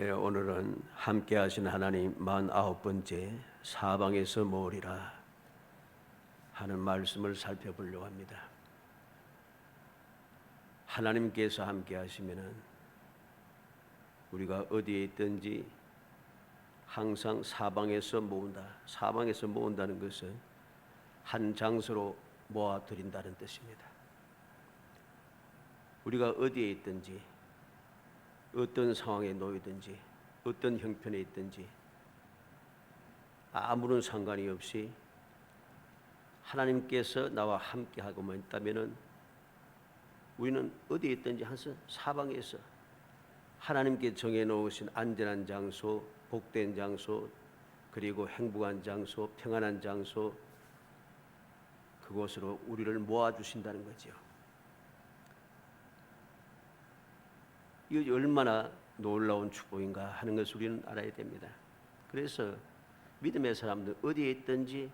예, 오늘은 함께 하신 하나님 49번째 사방에서 모으리라 하는 말씀을 살펴보려고 합니다. 하나님께서 함께 하시면은 우리가 어디에 있든지 항상 사방에서 모은다. 사방에서 모은다는 것은 한 장소로 모아 드린다는 뜻입니다. 우리가 어디에 있든지 어떤 상황에 놓이든지 어떤 형편에 있든지 아무런 상관이 없이 하나님께서 나와 함께 하고만 있다면은 우리는 어디에 있든지 항상 사방에서 하나님께 정해 놓으신 안전한 장소, 복된 장소, 그리고 행복한 장소, 평안한 장소 그곳으로 우리를 모아 주신다는 거죠. 이거 얼마나 놀라운 축복인가 하는 것을 우리는 알아야 됩니다. 그래서 믿음의 사람들 어디에 있든지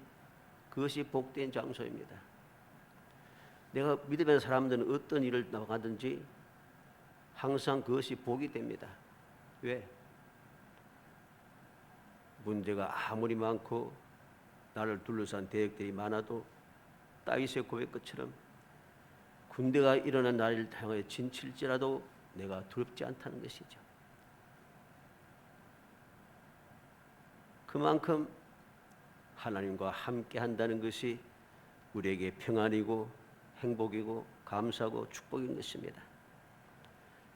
그것이 복된 장소입니다. 내가 믿음의 사람들은 어떤 일을 나가든지 항상 그것이 복이 됩니다. 왜? 문제가 아무리 많고 나를 둘러싼 대역들이 많아도 다윗의 고백 것처럼 군대가 일어난 나를 향하여 진칠지라도 내가 두렵지 않다는 것이죠. 그만큼 하나님과 함께 한다는 것이 우리에게 평안이고 행복이고 감사하고 축복인 것입니다.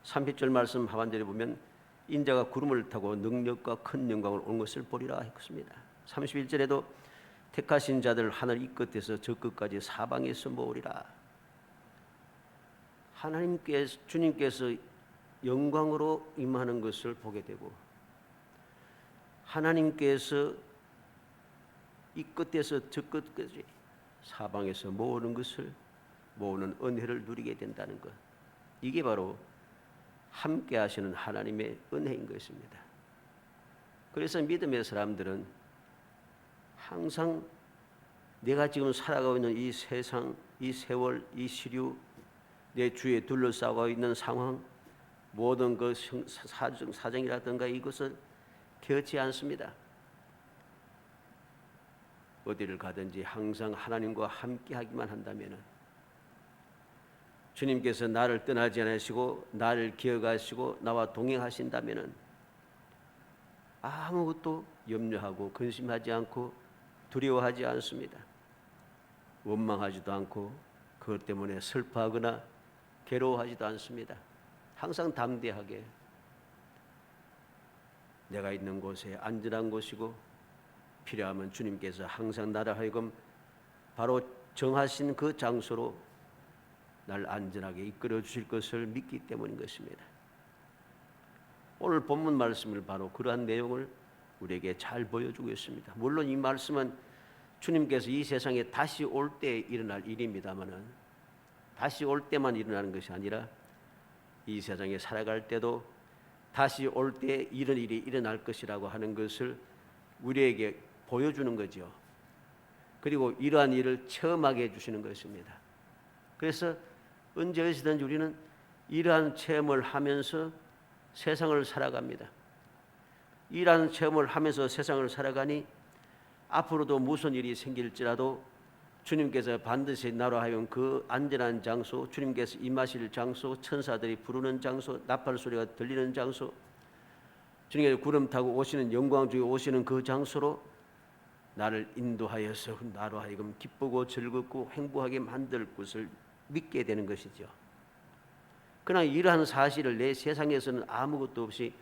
30절 말씀 하반절에 보면 인자가 구름을 타고 능력과 큰 영광을 온 것을 보리라 했습니다. 31절에도 택하신 자들 하늘 이 끝에서 저 끝까지 사방에서 모으리라. 하나님께서 주님께서 영광으로 임하는 것을 보게 되고 하나님께서 이 끝에서 저 끝까지 사방에서 모으는 것을 모으는 은혜를 누리게 된다는 것. 이게 바로 함께 하시는 하나님의 은혜인 것입니다. 그래서 믿음의 사람들은 항상 내가 지금 살아가고 있는 이 세상, 이 세월, 이 시류, 내 주위에 둘러싸고 있는 상황, 모든 그 사정, 사정이라든가 이것을 개의치 않습니다. 어디를 가든지 항상 하나님과 함께 하기만 한다면 주님께서 나를 떠나지 않으시고 나를 기억하시고 나와 동행하신다면 아무것도 염려하고 근심하지 않고 두려워하지 않습니다. 원망하지도 않고 그것 때문에 슬퍼하거나 괴로워하지도 않습니다. 항상 담대하게 내가 있는 곳에 안전한 곳이고 필요하면 주님께서 항상 나를 하여금 바로 정하신 그 장소로 날 안전하게 이끌어 주실 것을 믿기 때문인 것입니다. 오늘 본문 말씀을 바로 그러한 내용을 우리에게 잘 보여주고 있습니다. 물론 이 말씀은 주님께서 이 세상에 다시 올 때 일어날 일입니다만은 다시 올 때만 일어나는 것이 아니라 이 세상에 살아갈 때도 다시 올 때 이런 일이 일어날 것이라고 하는 것을 우리에게 보여주는 거죠. 그리고 이러한 일을 체험하게 해주시는 것입니다. 그래서 언제 어디서든지 우리는 이러한 체험을 하면서 세상을 살아갑니다. 이러한 체험을 하면서 세상을 살아가니 앞으로도 무슨 일이 생길지라도 주님께서 반드시 나로 하여금 그 안전한 장소, 주님께서 임하실 장소, 천사들이 부르는 장소, 나팔 소리가 들리는 장소, 주님께서 구름 타고 오시는 영광 중에 오시는 그 장소로 나를 인도하여서 나로 하여금 기쁘고 즐겁고 행복하게 만들 것을 믿게 되는 것이죠. 그러나 이러한 사실을 내 세상에서는 아무것도 없이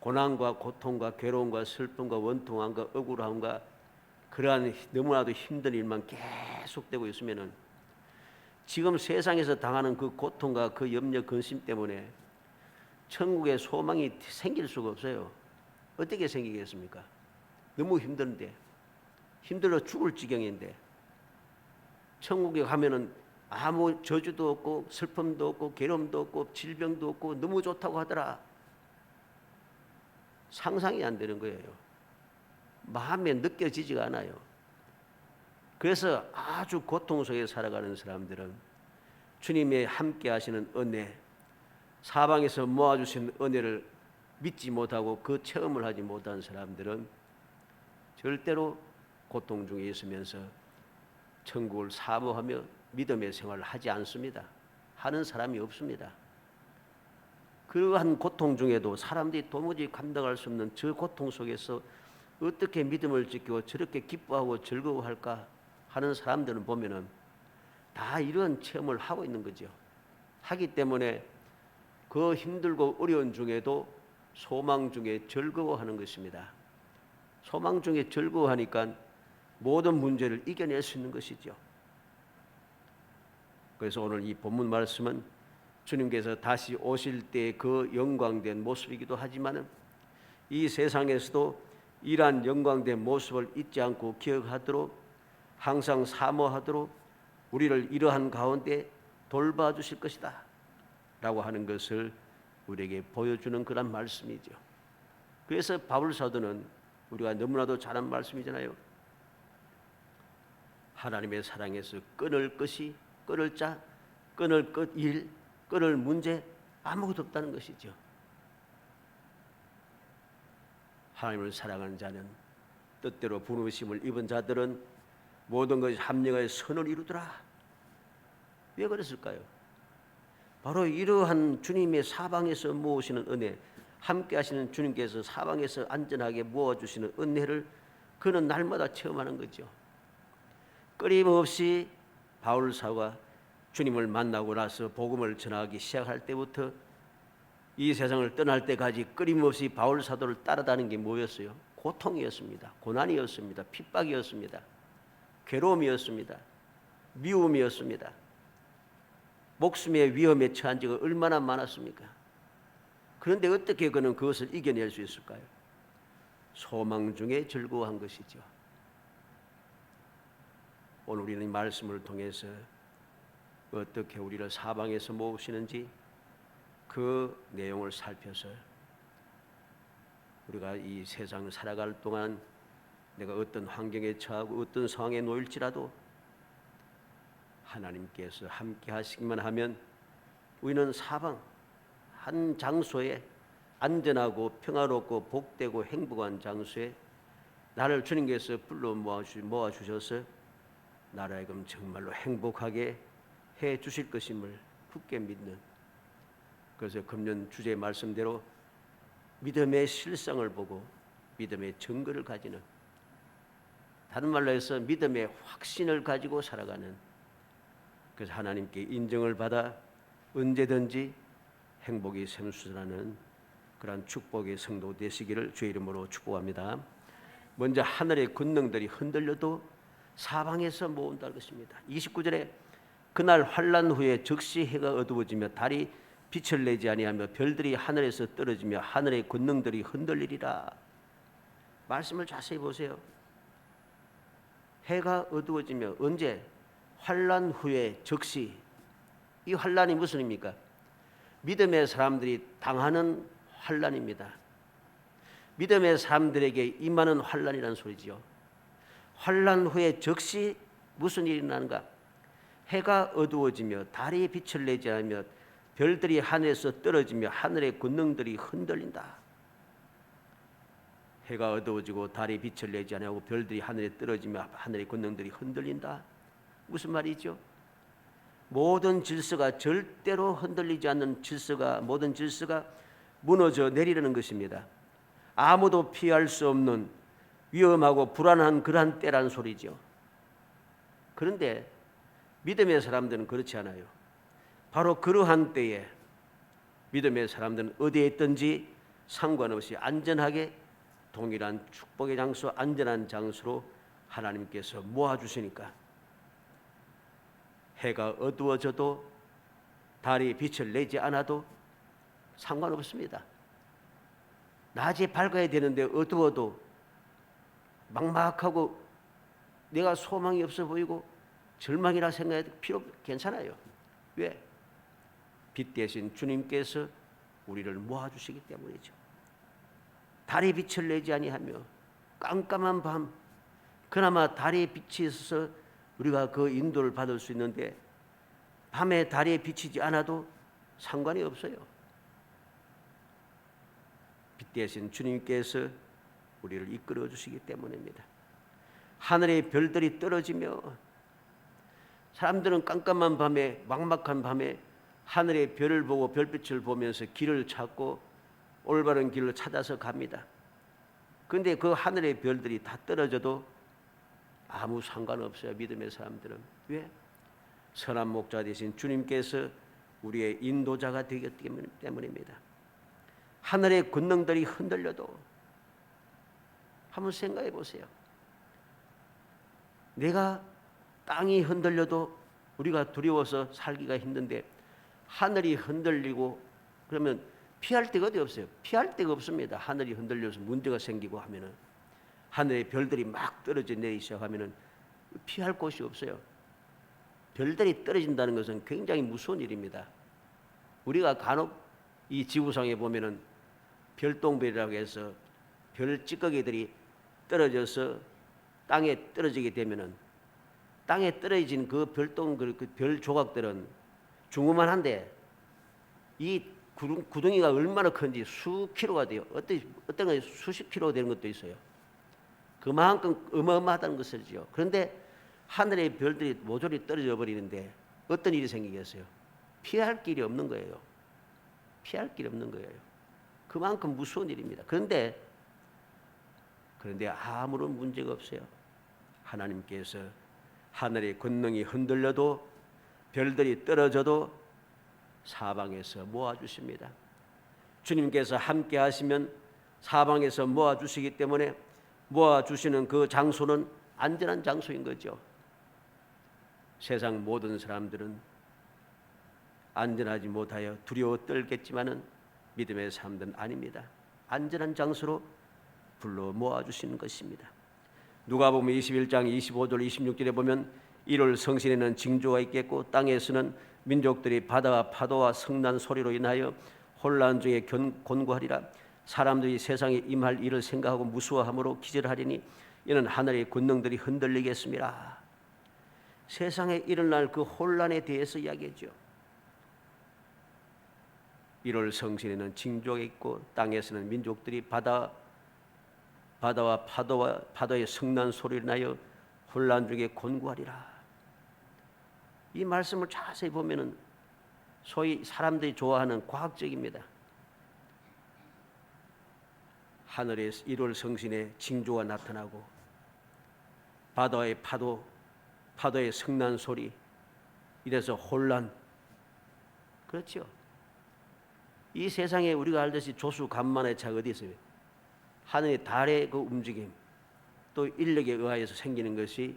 고난과 고통과 괴로움과 슬픔과 원통함과 억울함과 그러한 너무나도 힘든 일만 계속되고 있으면은 지금 세상에서 당하는 그 고통과 그 염려 근심 때문에 천국의 소망이 생길 수가 없어요. 어떻게 생기겠습니까? 너무 힘든데 힘들어 죽을 지경인데 천국에 가면은 아무 저주도 없고 슬픔도 없고 괴로움도 없고 질병도 없고 너무 좋다고 하더라. 상상이 안 되는 거예요. 마음에 느껴지지가 않아요. 그래서 아주 고통 속에 살아가는 사람들은 주님의 함께 하시는 은혜, 사방에서 모아주신 은혜를 믿지 못하고 그 체험을 하지 못한 사람들은 절대로 고통 중에 있으면서 천국을 사모하며 믿음의 생활을 하지 않습니다. 하는 사람이 없습니다. 그러한 고통 중에도 사람들이 도무지 감당할 수 없는 저 고통 속에서 어떻게 믿음을 지키고 저렇게 기뻐하고 즐거워할까 하는 사람들은 보면은 다 이런 체험을 하고 있는 거죠. 하기 때문에 그 힘들고 어려운 중에도 소망 중에 즐거워하는 것입니다. 소망 중에 즐거워하니까 모든 문제를 이겨낼 수 있는 것이죠. 그래서 오늘 이 본문 말씀은 주님께서 다시 오실 때 그 영광된 모습이기도 하지만은 이 세상에서도 이러한 영광된 모습을 잊지 않고 기억하도록 항상 사모하도록 우리를 이러한 가운데 돌봐 주실 것이다. 라고 하는 것을 우리에게 보여주는 그런 말씀이죠. 그래서 바울 사도는 우리가 너무나도 잘한 말씀이잖아요. 하나님의 사랑에서 끊을 것이 끊을 자, 끊을 것 일, 끊을 문제 아무것도 없다는 것이죠. 하나님을 사랑하는 자는 뜻대로 부르심을 입은 자들은 모든 것이 합력하여 선을 이루더라. 왜 그랬을까요? 바로 이러한 주님의 사방에서 모으시는 은혜, 함께 하시는 주님께서 사방에서 안전하게 모아 주시는 은혜를 그는 날마다 체험하는 거죠. 끊임없이 바울 사가 주님을 만나고 나서 복음을 전하기 시작할 때부터 이 세상을 떠날 때까지 끊임없이 바울 사도를 따라다는 게 뭐였어요? 고통이었습니다. 고난이었습니다. 핍박이었습니다. 괴로움이었습니다. 미움이었습니다. 목숨의 위험에 처한 적가 얼마나 많았습니까? 그런데 어떻게 그는 그것을 이겨낼 수 있을까요? 소망 중에 즐거워한 것이죠. 오늘 우리는 이 말씀을 통해서 어떻게 우리를 사방에서 모으시는지 그 내용을 살펴서 우리가 이 세상을 살아갈 동안 내가 어떤 환경에 처하고 어떤 상황에 놓일지라도 하나님께서 함께 하시기만 하면 우리는 사방 한 장소에 안전하고 평화롭고 복되고 행복한 장소에 나를 주님께서 불러 모아 주셔서 나를 하여금 정말로 행복하게 해 주실 것임을 굳게 믿는 그래서 금년 주제 말씀대로 믿음의 실상을 보고 믿음의 증거를 가지는 다른 말로 해서 믿음의 확신을 가지고 살아가는 그래서 하나님께 인정을 받아 언제든지 행복이 샘수라는 그러한 축복의 성도 되시기를 주의 이름으로 축복합니다. 먼저 하늘의 권능들이 흔들려도 사방에서 모은다는 것입니다. 29절에 그날 환란 후에 즉시 해가 어두워지며 달이 빛을 내지 아니하며 별들이 하늘에서 떨어지며 하늘의 권능들이 흔들리리라. 말씀을 자세히 보세요. 해가 어두워지며 언제 환란 후에 즉시 이 환란이 무슨 입니까? 믿음의 사람들이 당하는 환란입니다. 믿음의 사람들에게 임하는 환란이라는 소리지요. 환란 후에 즉시 무슨 일이 나는가? 해가 어두워지며 달이 빛을 내지 않으며 별들이 하늘에서 떨어지며 하늘의 권능들이 흔들린다. 해가 어두워지고 달이 빛을 내지 않고 별들이 하늘에 떨어지며 하늘의 권능들이 흔들린다. 무슨 말이죠? 모든 질서가 절대로 흔들리지 않는 질서가 모든 질서가 무너져 내리려는 것입니다. 아무도 피할 수 없는 위험하고 불안한 그러한 때란 소리죠. 그런데 믿음의 사람들은 그렇지 않아요. 바로 그러한 때에 믿음의 사람들은 어디에 있든지 상관없이 안전하게 동일한 축복의 장소, 안전한 장소로 하나님께서 모아 주시니까 해가 어두워져도 달이 빛을 내지 않아도 상관없습니다. 낮에 밝아야 되는데 어두워도 막막하고 내가 소망이 없어 보이고 절망이라 생각해도 필요 괜찮아요. 왜? 빛 대신 주님께서 우리를 모아주시기 때문이죠. 달이 빛을 내지 아니하며 깜깜한 밤 그나마 달의 빛이 있어서 우리가 그 인도를 받을 수 있는데 밤에 달이 비치지 않아도 상관이 없어요. 빛 대신 주님께서 우리를 이끌어 주시기 때문입니다. 하늘의 별들이 떨어지며 사람들은 깜깜한 밤에 막막한 밤에 하늘의 별을 보고 별빛을 보면서 길을 찾고 올바른 길을 찾아서 갑니다. 근데 그 하늘의 별들이 다 떨어져도 아무 상관없어요. 믿음의 사람들은. 왜? 선한 목자 되신 주님께서 우리의 인도자가 되기 때문입니다. 하늘의 권능들이 흔들려도 한번 생각해 보세요. 내가 땅이 흔들려도 우리가 두려워서 살기가 힘든데 하늘이 흔들리고 그러면 피할 데가 어디 없어요. 피할 데가 없습니다. 하늘이 흔들려서 문제가 생기고 하면은 하늘의 별들이 막 떨어져 내리기 시작하면은 피할 곳이 없어요. 별들이 떨어진다는 것은 굉장히 무서운 일입니다. 우리가 간혹 이 지구상에 보면은 별똥별이라고 해서 별 찌꺼기들이 떨어져서 땅에 떨어지게 되면은 땅에 떨어진 그 별똥 그 별 조각들은 중후만 한데 이 구덩, 구덩이가 얼마나 큰지 수 킬로가 돼요. 어떤 어떤 건 수십 킬로 되는 것도 있어요. 그만큼 어마어마하다는 것이죠. 그런데 하늘의 별들이 모조리 떨어져 버리는데 어떤 일이 생기겠어요? 피할 길이 없는 거예요. 피할 길이 없는 거예요. 그만큼 무서운 일입니다. 그런데 그런데 아무런 문제가 없어요. 하나님께서 하늘의 권능이 흔들려도 별들이 떨어져도 사방에서 모아 주십니다. 주님께서 함께 하시면 사방에서 모아 주시기 때문에 모아 주시는 그 장소는 안전한 장소인 거죠. 세상 모든 사람들은 안전하지 못하여 두려워 떨겠지만은 믿음의 사람들은 아닙니다. 안전한 장소로 불러 모아 주시는 것입니다. 누가복음 21장 25절 26절에 보면 1월 성신에는 징조가 있겠고 땅에서는 민족들이 바다와 파도와 성난 소리로 인하여 혼란 중에 곤고하리라 사람들이 세상에 임할 일을 생각하고 무수함으로 기절하리니 이는 하늘의 권능들이 흔들리겠습니다. 세상에 일어날 그 혼란에 대해서 이야기했죠. 1월 성신에는 징조가 있고 땅에서는 민족들이 바다 바다와 파도와 파도의 성난 소리를 나여 혼란 중에 곤고하리라. 이 말씀을 자세히 보면은 소위 사람들이 좋아하는 과학적입니다. 하늘의 1월 성신의 징조가 나타나고 바다의 파도, 파도의 성난 소리, 이래서 혼란. 그렇죠. 이 세상에 우리가 알듯이 조수 간만의 차가 어디 있어요? 하늘의 달의 그 움직임, 또 인력에 의하여서 생기는 것이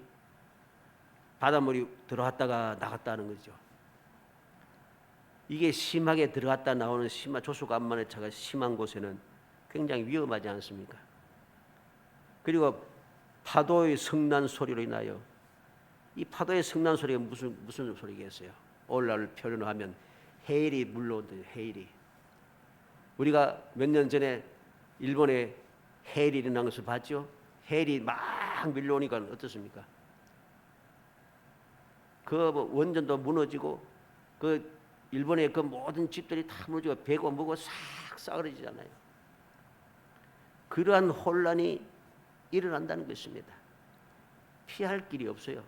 바닷물이 들어갔다가 나갔다 하는 거죠. 이게 심하게 들어갔다 나오는 심한 조수간만의 차가 심한 곳에는 굉장히 위험하지 않습니까? 그리고 파도의 성난 소리로 인하여 이 파도의 성난 소리가 무슨 무슨 소리겠어요? 오늘날 표현하면 해일이 물러온다. 해일이 우리가 몇 년 전에 일본에 해일이 일어난 것을 봤죠? 해일이 막 밀려오니까 어떻습니까? 그 원전도 무너지고 그 일본의 그 모든 집들이 다 무너지고 배고 뭐고 싹 싸그러지잖아요. 그러한 혼란이 일어난다는 것입니다. 피할 길이 없어요.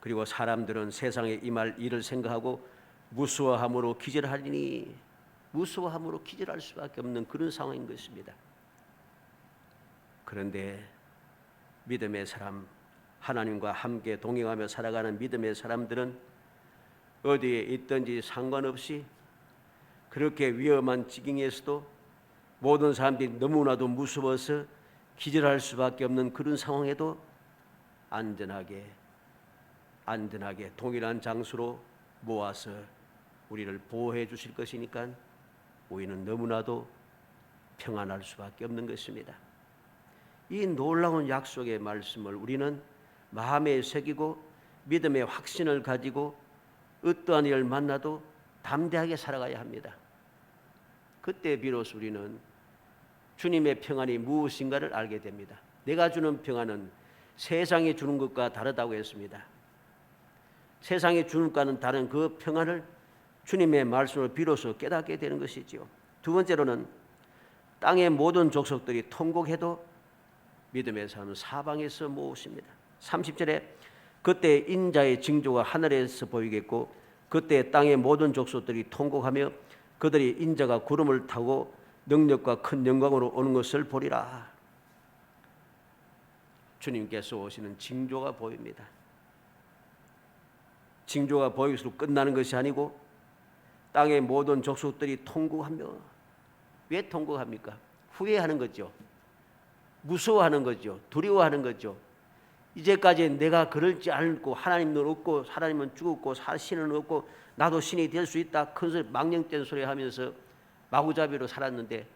그리고 사람들은 세상에 임할 일을 생각하고 무수함으로 기절하리니 무수함으로 기절할 수밖에 없는 그런 상황인 것입니다. 그런데 믿음의 사람, 하나님과 함께 동행하며 살아가는 믿음의 사람들은 어디에 있든지 상관없이 그렇게 위험한 지경에서도 모든 사람들이 너무나도 무서워서 기절할 수밖에 없는 그런 상황에도 안전하게 안전하게 동일한 장소로 모아서 우리를 보호해 주실 것이니까 우리는 너무나도 평안할 수밖에 없는 것입니다. 이 놀라운 약속의 말씀을 우리는 마음에 새기고 믿음의 확신을 가지고 어떠한 일을 만나도 담대하게 살아가야 합니다. 그때 비로소 우리는 주님의 평안이 무엇인가를 알게 됩니다. 내가 주는 평안은 세상이 주는 것과 다르다고 했습니다. 세상이 주는 것과는 다른 그 평안을 주님의 말씀을 비로소 깨닫게 되는 것이지요. 두 번째로는 땅의 모든 족속들이 통곡해도 믿음의 사람은 사방에서 모으십니다. 30절에 그때 인자의 징조가 하늘에서 보이겠고 그때 땅의 모든 족속들이 통곡하며 그들이 인자가 구름을 타고 능력과 큰 영광으로 오는 것을 보리라. 주님께서 오시는 징조가 보입니다. 징조가 보일수록 끝나는 것이 아니고 땅의 모든 족속들이 통곡하며 왜 통곡합니까? 후회하는 거죠. 무서워하는 거죠. 두려워하는 거죠. 이제까지 내가 그럴지 않고 하나님은 없고 하나님은 죽었고 신은 없고 나도 신이 될 수 있다. 큰 소리 망령된 소리 하면서 마구잡이로 살았는데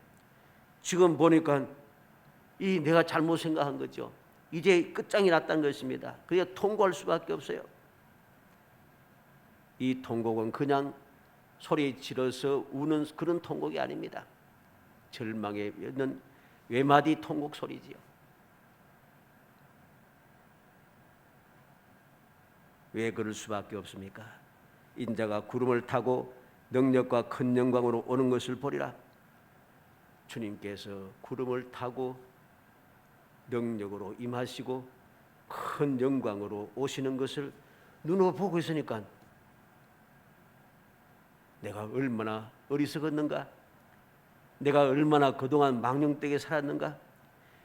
지금 보니까 이 내가 잘못 생각한 거죠. 이제 끝장이 났다는 것입니다. 그래서 통곡할 수밖에 없어요. 이 통곡은 그냥 소리 지르서 우는 그런 통곡이 아닙니다. 절망에 있는 외마디 통곡 소리지요. 왜 그럴 수밖에 없습니까? 인자가 구름을 타고 능력과 큰 영광으로 오는 것을 보리라. 주님께서 구름을 타고 능력으로 임하시고 큰 영광으로 오시는 것을 눈으로 보고 있으니까 내가 얼마나 어리석었는가? 내가 얼마나 그동안 망령되게 살았는가?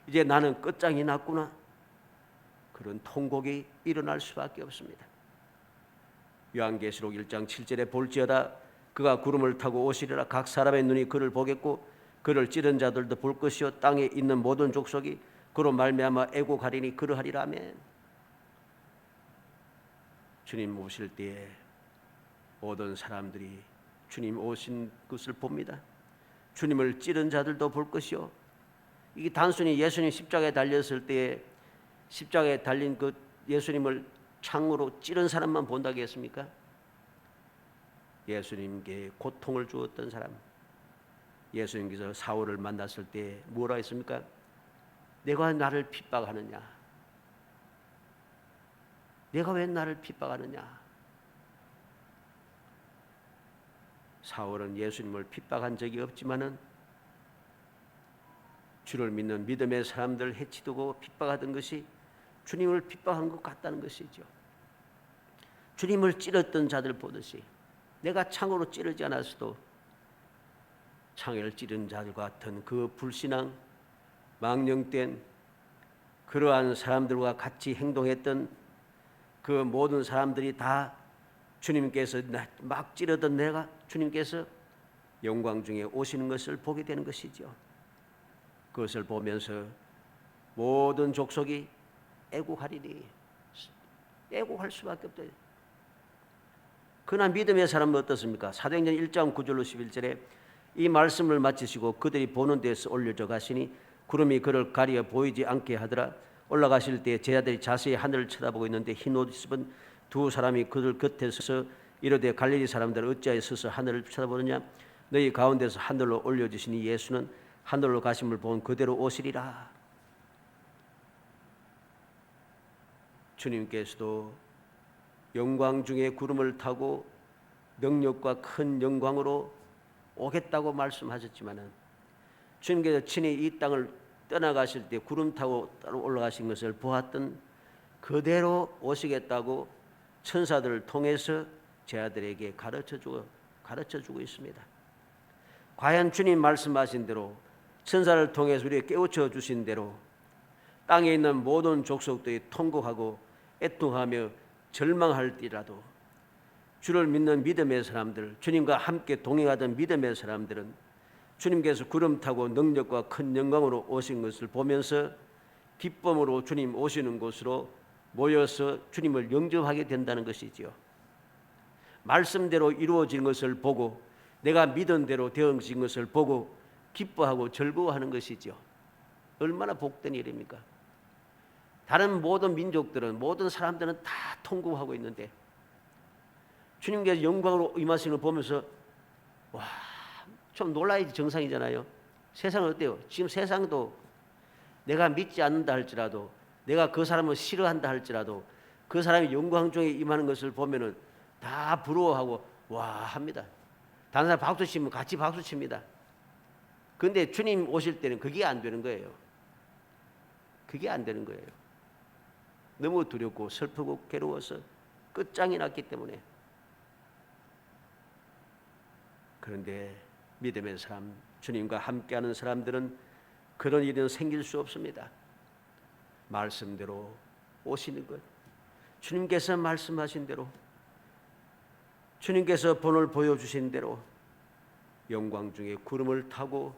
이제 나는 끝장이 났구나. 그런 통곡이 일어날 수밖에 없습니다. 요한계시록 1장 7절에 볼지어다 그가 구름을 타고 오시리라 각 사람의 눈이 그를 보겠고 그를 찌른 자들도 볼 것이요 땅에 있는 모든 족속이 그로 말미암아 애고가리니 그러하리라 아멘. 주님 오실 때에 모든 사람들이 주님 오신 것을 봅니다. 주님을 찌른 자들도 볼 것이요. 이게 단순히 예수님 십자가에 달렸을 때에 십자가에 달린 그 예수님을 창으로 찌른 사람만 본다고 했습니까? 예수님께 고통을 주었던 사람. 예수님께서 사울을 만났을 때 뭐라 했습니까? 내가 나를 핍박하느냐? 내가 왜 나를 핍박하느냐? 사울은 예수님을 핍박한 적이 없지만은 주를 믿는 믿음의 사람들 해치두고 핍박하던 것이 주님을 핍박한 것 같다는 것이죠. 주님을 찌렀던 자들 보듯이 내가 창으로 찌르지 않았어도 창을 찌른 자들 같은 그 불신앙, 망령된 그러한 사람들과 같이 행동했던 그 모든 사람들이 다 주님께서 막 찌르던 내가 주님께서 영광 중에 오시는 것을 보게 되는 것이죠. 그것을 보면서 모든 족속이 애국하리니 애국할 수밖에 없다. 그러나 믿음의 사람은 어떻습니까? 사도행전 1장 9절로 11절에 이 말씀을 마치시고 그들이 보는 데서 올려져 가시니 구름이 그를 가리어 보이지 않게 하더라. 올라가실 때 제자들이 자세히 하늘을 쳐다보고 있는데 흰 옷 입은 두 사람이 그들 곁에 서서 이르되 갈릴리 사람들 어찌하여 서서 하늘을 쳐다보느냐 너희 가운데서 하늘로 올려주시니 예수는 하늘로 가심을 본 그대로 오시리라 주님께서도 영광 중에 구름을 타고 능력과 큰 영광으로 오겠다고 말씀하셨지만은 주님께서 친히 이 땅을 떠나가실 때 구름 타고 올라가신 것을 보았던 그대로 오시겠다고 천사들을 통해서 제 아들에게 가르쳐 주고 가르쳐 주고 있습니다. 과연 주님 말씀하신 대로 천사를 통해서 우리에게 깨우쳐 주신 대로 땅에 있는 모든 족속들이 통곡하고 애통하며 절망할지라도 주를 믿는 믿음의 사람들, 주님과 함께 동행하던 믿음의 사람들은 주님께서 구름 타고 능력과 큰 영광으로 오신 것을 보면서 기쁨으로 주님 오시는 곳으로 모여서 주님을 영접하게 된다는 것이지요. 말씀대로 이루어진 것을 보고 내가 믿은 대로 되어진 것을 보고 기뻐하고 즐거워하는 것이죠. 얼마나 복된 일입니까? 다른 모든 민족들은 모든 사람들은 다 통곡하고 있는데 주님께서 영광으로 임하시는 걸 보면서 와, 좀 놀라야지 정상이잖아요. 세상은 어때요? 지금 세상도 내가 믿지 않는다 할지라도 내가 그 사람을 싫어한다 할지라도 그 사람이 영광 중에 임하는 것을 보면은 다 부러워하고 와 합니다. 다른 사람 박수 치면 같이 박수 칩니다. 근데 주님 오실 때는 그게 안 되는 거예요. 그게 안 되는 거예요. 너무 두렵고 슬프고 괴로워서 끝장이 났기 때문에. 그런데 믿음의 사람, 주님과 함께하는 사람들은 그런 일은 생길 수 없습니다. 말씀대로 오시는 것. 주님께서 말씀하신 대로 주님께서 본을 보여주신 대로 영광 중에 구름을 타고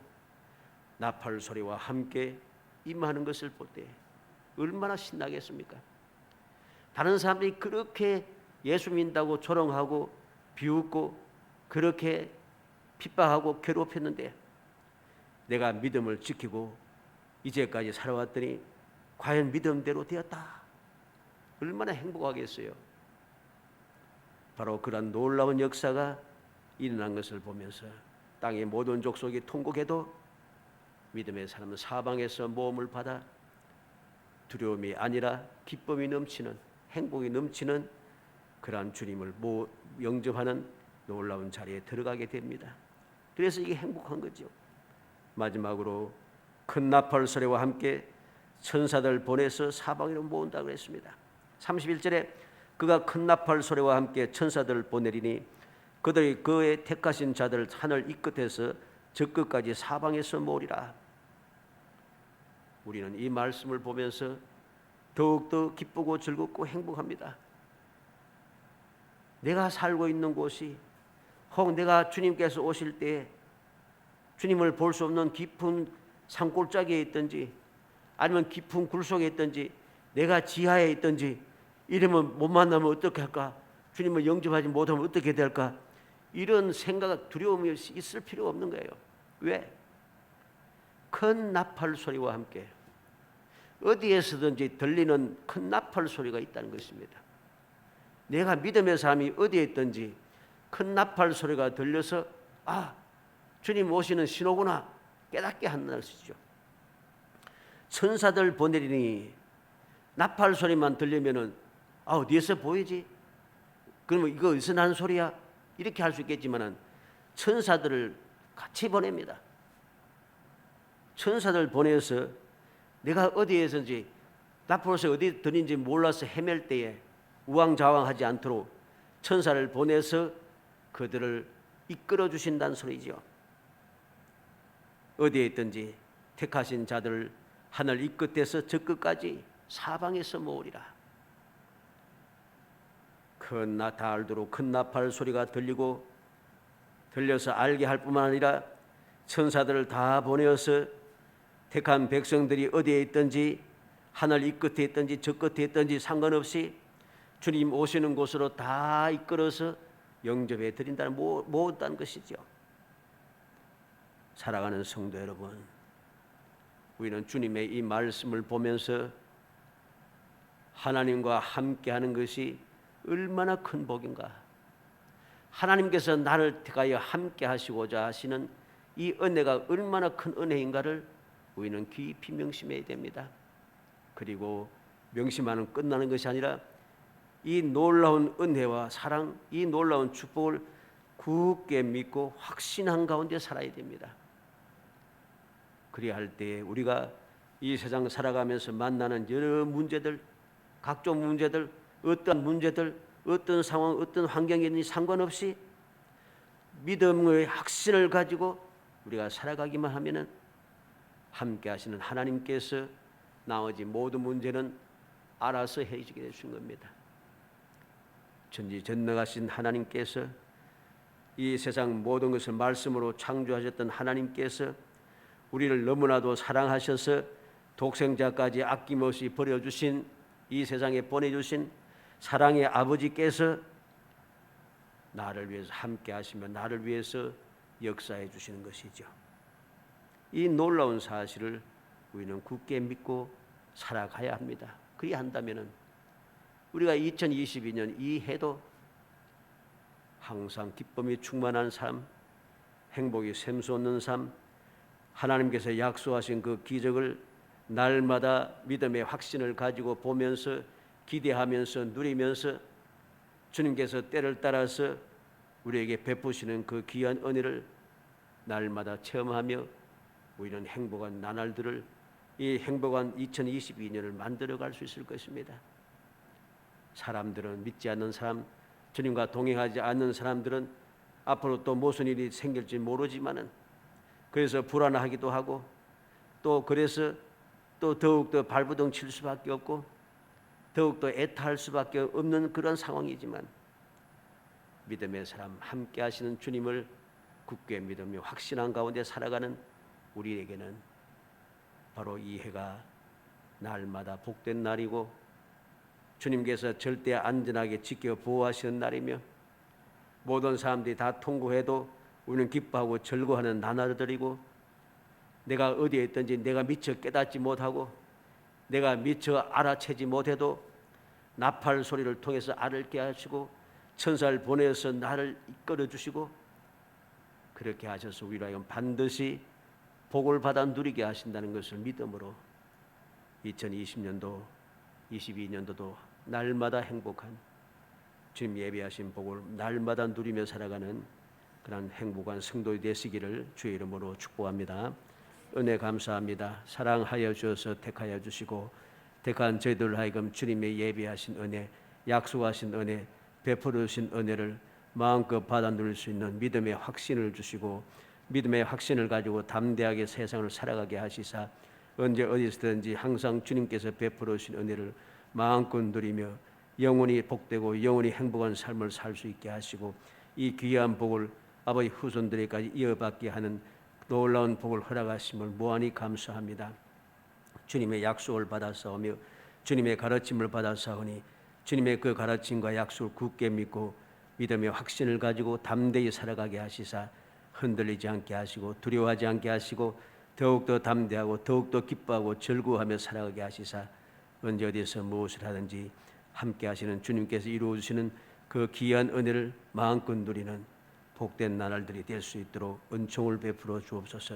나팔 소리와 함께 임하는 것을 볼 때 얼마나 신나겠습니까? 다른 사람들이 그렇게 예수 믿는다고 조롱하고 비웃고 그렇게 핍박하고 괴롭혔는데 내가 믿음을 지키고 이제까지 살아왔더니 과연 믿음대로 되었다. 얼마나 행복하겠어요. 바로 그런 놀라운 역사가 일어난 것을 보면서 땅의 모든 족속이 통곡해도 믿음의 사람은 사방에서 모험을 받아 두려움이 아니라 기쁨이 넘치는 행복이 넘치는 그러한 주님을 모, 영접하는 놀라운 자리에 들어가게 됩니다. 그래서 이게 행복한 거죠. 마지막으로 큰 나팔 소리와 함께 천사들 보내서 사방으로 모은다 그랬습니다. 31절에 그가 큰 나팔 소리와 함께 천사들을 보내리니 그들이 그의 택하신 자들 하늘 이 끝에서 저 끝까지 사방에서 모으리라. 우리는 이 말씀을 보면서 더욱더 기쁘고 즐겁고 행복합니다. 내가 살고 있는 곳이 혹 내가 주님께서 오실 때 주님을 볼 수 없는 깊은 산골짜기에 있든지 아니면 깊은 굴 속에 있든지 내가 지하에 있든지 이러면 못 만나면 어떻게 할까? 주님을 영접하지 못하면 어떻게 될까? 이런 생각, 두려움이 있을 필요가 없는 거예요. 왜? 큰 나팔 소리와 함께 어디에서든지 들리는 큰 나팔 소리가 있다는 것입니다. 내가 믿음의 사람이 어디에 있든지 큰 나팔 소리가 들려서 아 주님 오시는 신호구나 깨닫게 한다는 것이죠. 천사들 보내리니 나팔 소리만 들리면은 아 어디에서 보이지? 그러면 이거 어디서 난 소리야? 이렇게 할 수 있겠지만은 천사들을 같이 보냅니다. 천사들 보내서 내가 어디에서인지 나팔에서 어디 들인지 몰라서 헤맬 때에 우왕좌왕하지 않도록 천사를 보내서 그들을 이끌어 주신다는 소리죠. 어디에 있든지 택하신 자들을 하늘 이 끝에서 저 끝까지 사방에서 모으리라. 큰 나, 다 알도록 큰 나팔 소리가 들리고 들려서 알게 할 뿐만 아니라 천사들을 다 보내어서 택한 백성들이 어디에 있든지 하늘 이 끝에 있든지 저 끝에 있든지 상관없이 주님 오시는 곳으로 다 이끌어서 영접해 드린다는 모, 모았다는 것이죠. 사랑하는 성도 여러분, 우리는 주님의 이 말씀을 보면서 하나님과 함께하는 것이 얼마나 큰 복인가. 하나님께서 나를 택하여 함께하시고자 하시는 이 은혜가 얼마나 큰 은혜인가를 우리는 깊이 명심해야 됩니다. 그리고 명심하는 끝나는 것이 아니라 이 놀라운 은혜와 사랑, 이 놀라운 축복을 굳게 믿고 확신한 가운데 살아야 됩니다. 그리할 때 우리가 이 세상 살아가면서 만나는 여러 문제들, 각종 문제들, 어떤 문제들, 어떤 상황, 어떤 환경이니 상관없이 믿음의 확신을 가지고 우리가 살아가기만 하면은 함께 하시는 하나님께서 나머지 모든 문제는 알아서 해주게 되신 겁니다. 전지전능하신 하나님께서 이 세상 모든 것을 말씀으로 창조하셨던 하나님께서 우리를 너무나도 사랑하셔서 독생자까지 아낌없이 버려주신 이 세상에 보내주신 사랑의 아버지께서 나를 위해서 함께 하시며 나를 위해서 역사해 주시는 것이죠. 이 놀라운 사실을 우리는 굳게 믿고 살아가야 합니다. 그리 한다면은 우리가 2022년 이 해도 항상 기쁨이 충만한 삶, 행복이 샘솟는 삶, 하나님께서 약속하신 그 기적을 날마다 믿음의 확신을 가지고 보면서 기대하면서 누리면서 주님께서 때를 따라서 우리에게 베푸시는 그 귀한 은혜를 날마다 체험하며 우리는 행복한 나날들을 이 행복한 2022년을 만들어 갈 수 있을 것입니다. 사람들은 믿지 않는 사람, 주님과 동행하지 않는 사람들은 앞으로 또 무슨 일이 생길지 모르지만은 그래서 불안하기도 하고 또 그래서 또 더욱더 발부둥 칠 수밖에 없고 더욱더 애타할 수밖에 없는 그런 상황이지만 믿음의 사람 함께 하시는 주님을 굳게 믿으며 확신한 가운데 살아가는 우리에게는 바로 이 해가 날마다 복된 날이고 주님께서 절대 안전하게 지켜 보호하시는 날이며 모든 사람들이 다 통고해도 우리는 기뻐하고 즐거워하는 나날들이고 내가 어디에 있든지 내가 미처 깨닫지 못하고 내가 미처 알아채지 못해도 나팔 소리를 통해서 알게 하시고 천사를 보내서 나를 이끌어 주시고 그렇게 하셔서 우리로 하여금 반드시 복을 받아 누리게 하신다는 것을 믿음으로 2020년도 22년도도 날마다 행복한 주님 예배하신 복을 날마다 누리며 살아가는 그런 행복한 성도이 되시기를 주의 이름으로 축복합니다. 은혜 감사합니다. 사랑하여 주셔서 택하여 주시고 택한 저희들 하여금 주님의 예배하신 은혜, 약속하신 은혜, 베풀어 주신 은혜를 마음껏 받아 누릴 수 있는 믿음의 확신을 주시고 믿음의 확신을 가지고 담대하게 세상을 살아가게 하시사 언제 어디서든지 항상 주님께서 베풀어 주신 은혜를 마음껏 누리며 영원히 복되고 영원히 행복한 삶을 살 수 있게 하시고 이 귀한 복을 아버지 후손들에까지 이어받게 하는 놀라운 복을 허락하심을 무한히 감사합니다. 주님의 약속을 받아사오며 주님의 가르침을 받아사오니 주님의 그 가르침과 약속을 굳게 믿고 믿음의 확신을 가지고 담대히 살아가게 하시사 흔들리지 않게 하시고 두려워하지 않게 하시고 더욱더 담대하고 더욱더 기뻐하고 즐거워하며 살아가게 하시사 언제 어디서 무엇을 하든지 함께 하시는 주님께서 이루어 주시는 그 귀한 은혜를 마음껏 누리는 복된 나날들이 될 수 있도록 은총을 베풀어 주옵소서.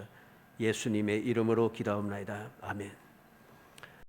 예수님의 이름으로 기도합나이다. 아멘.